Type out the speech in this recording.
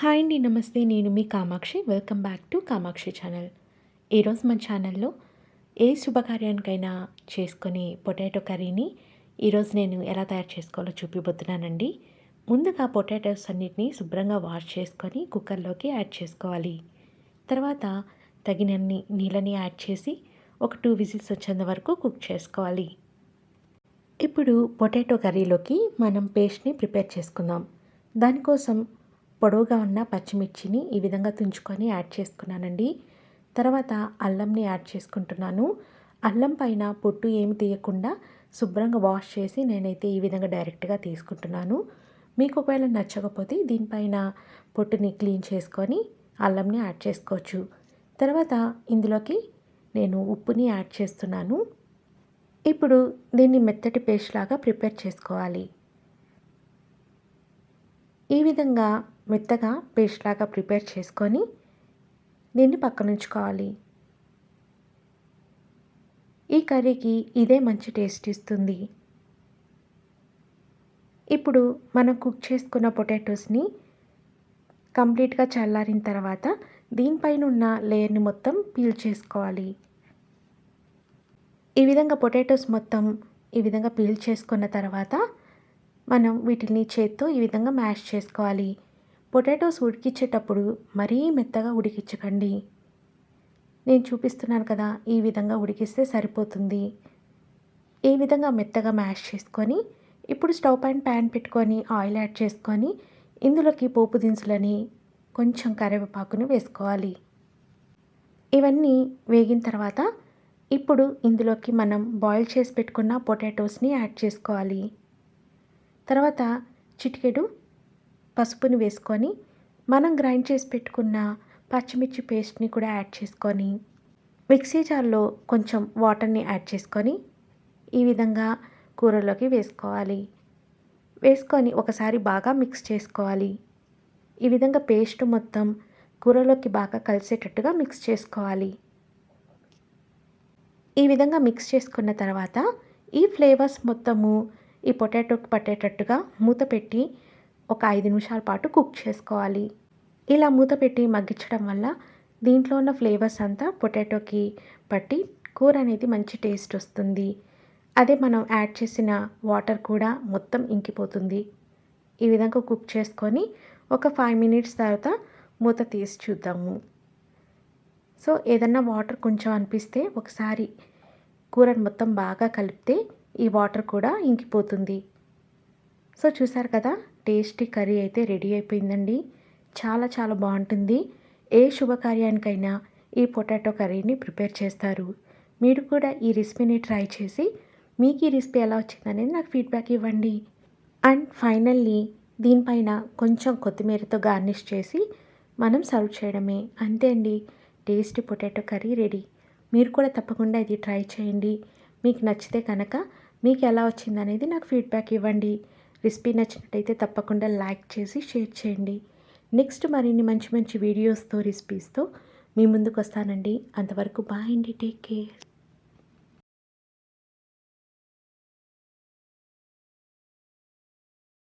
Hi అండి నమస్తే. నేను మీ Kamakshi. Welcome back to Kamakshi channel. ఈరోజు మన ఛానల్లో ఏ శుభకార్యానికైనా చేసుకునే పొటాటో కర్రీని ఈరోజు నేను ఎలా తయారు చేసుకోవాలో చూపిపోతున్నానండి ముందుగా పొటాటోస్ అన్నిటిని శుభ్రంగా వాష్ చేసుకొని కుక్కర్లోకి యాడ్ చేసుకోవాలి. తర్వాత తగినన్ని నీళ్ళని యాడ్ చేసి ఒక టూ విజిల్స్ వచ్చేంత వరకు కుక్ చేసుకోవాలి. ఇప్పుడు పొటాటో కర్రీలోకి మనం పేస్ట్ని ప్రిపేర్ చేసుకుందాం. దానికోసం పొడవుగా ఉన్న పచ్చిమిర్చిని ఈ విధంగా తుంచుకొని యాడ్ చేసుకున్నానండి. తర్వాత అల్లంని యాడ్ చేసుకుంటున్నాను. అల్లం పైన పొట్టు ఏమి తీయకుండా శుభ్రంగా వాష్ చేసి నేనైతే ఈ విధంగా డైరెక్ట్గా తీసుకుంటున్నాను. మీకు ఒకవేళ నచ్చకపోతే దీనిపైన పొట్టుని క్లీన్ చేసుకొని అల్లంని యాడ్ చేసుకోవచ్చు. తర్వాత ఇందులోకి నేను ఉప్పుని యాడ్ చేస్తున్నాను. ఇప్పుడు దీన్ని మెత్తటి పేస్ట్ లాగా ప్రిపేర్ చేసుకోవాలి. ఈ విధంగా మెత్తగా పేస్ట్ లాగా ప్రిపేర్ చేసుకొని దీన్ని పక్కనుంచుకోవాలి. ఈ కర్రీకి ఇదే మంచి టేస్ట్ ఇస్తుంది. ఇప్పుడు మనం కుక్ చేసుకున్న పొటాటోస్ని కంప్లీట్గా చల్లారిన తర్వాత దీనిపైన ఉన్న లేయర్ని మొత్తం పీల్ చేసుకోవాలి. ఈ విధంగా పొటాటోస్ మొత్తం ఈ విధంగా పీల్ చేసుకున్న తర్వాత మనం వీటిని చేత్తో ఈ విధంగా మ్యాష్ చేసుకోవాలి. పొటాటోస్ ఉడికించేటప్పుడు మరీ మెత్తగా ఉడికించకండి. నేను చూపిస్తున్నాను కదా ఈ విధంగా ఉడికిస్తే సరిపోతుంది. ఈ విధంగా మెత్తగా మ్యాష్ చేసుకొని ఇప్పుడు స్టవ్ పైన ప్యాన్ పెట్టుకొని ఆయిల్ యాడ్ చేసుకొని ఇందులోకి పోపు దినుసులని కొంచెం కరివేపాకుని వేసుకోవాలి. ఇవన్నీ వేగిన తర్వాత ఇప్పుడు ఇందులోకి మనం బాయిల్ చేసి పెట్టుకున్న పొటాటోస్ని యాడ్ చేసుకోవాలి. తర్వాత చిటికెడు పసుపుని వేసుకొని మనం గ్రైండ్ చేసి పెట్టుకున్న పచ్చిమిర్చి పేస్ట్ని కూడా యాడ్ చేసుకొని మిక్సీ జార్లో కొంచెం వాటర్ని యాడ్ చేసుకొని ఈ విధంగా కూరలోకి వేసుకోవాలి. వేసుకొని ఒకసారి బాగా మిక్స్ చేసుకోవాలి. ఈ విధంగా పేస్ట్ మొత్తం కూరలోకి బాగా కలిసేటట్టుగా మిక్స్ చేసుకోవాలి. ఈ విధంగా మిక్స్ చేసుకున్న తర్వాత ఈ ఫ్లేవర్స్ మొత్తము ఈ పొటాటోకి పట్టేటట్టుగా మూత పెట్టి ఒక ఐదు నిమిషాల పాటు కుక్ చేసుకోవాలి. ఇలా మూత పెట్టి మగ్గించడం వల్ల దీంట్లో ఉన్న ఫ్లేవర్స్ అంతా పొటాటోకి పట్టి కూర అనేది మంచి టేస్ట్ వస్తుంది. అదే మనం యాడ్ చేసిన వాటర్ కూడా మొత్తం ఇంకిపోతుంది. ఈ విధంగా కుక్ చేసుకొని ఒక ఫైవ్ మినిట్స్ తర్వాత మూత తీసి చూద్దాము. సో ఏదన్నా వాటర్ కొంచెం అనిపిస్తే ఒకసారి కూరను మొత్తం బాగా కలిపితే ఈ వాటర్ కూడా ఇంకిపోతుంది. సో చూసారు కదా టేస్టీ కర్రీ అయితే రెడీ అయిపోయిందండి. చాలా చాలా బాగుంటుంది. ఏ శుభకార్యానికైనా ఈ పొటాటో కర్రీని ప్రిపేర్ చేస్తారు. మీరు కూడా ఈ రెసిపీని ట్రై చేసి మీకు ఈ రెసిపీ ఎలా వచ్చిందనేది నాకు ఫీడ్బ్యాక్ ఇవ్వండి. అండ్ ఫైనల్లీ దీనిపైన కొంచెం కొత్తిమీరతో గార్నిష్ చేసి మనం సర్వ్ చేయడమే. అంతే అండి. Tasty potato curry ready. మీరు కూడా తప్పకుండా ఇది ట్రై చేయండి. మీకు నచ్చితే కనుక మీకు ఎలా వచ్చిందనేది నాకు ఫీడ్బ్యాక్ ఇవ్వండి. రెసిపీ నచ్చినట్టయితే తప్పకుండా లైక్ చేసి షేర్ చేయండి. నెక్స్ట్ మరిన్ని మంచి మంచి వీడియోస్తో రెసిపీస్తో మీ ముందుకు వస్తానండి అంతవరకు బాయ్ అండి. Take care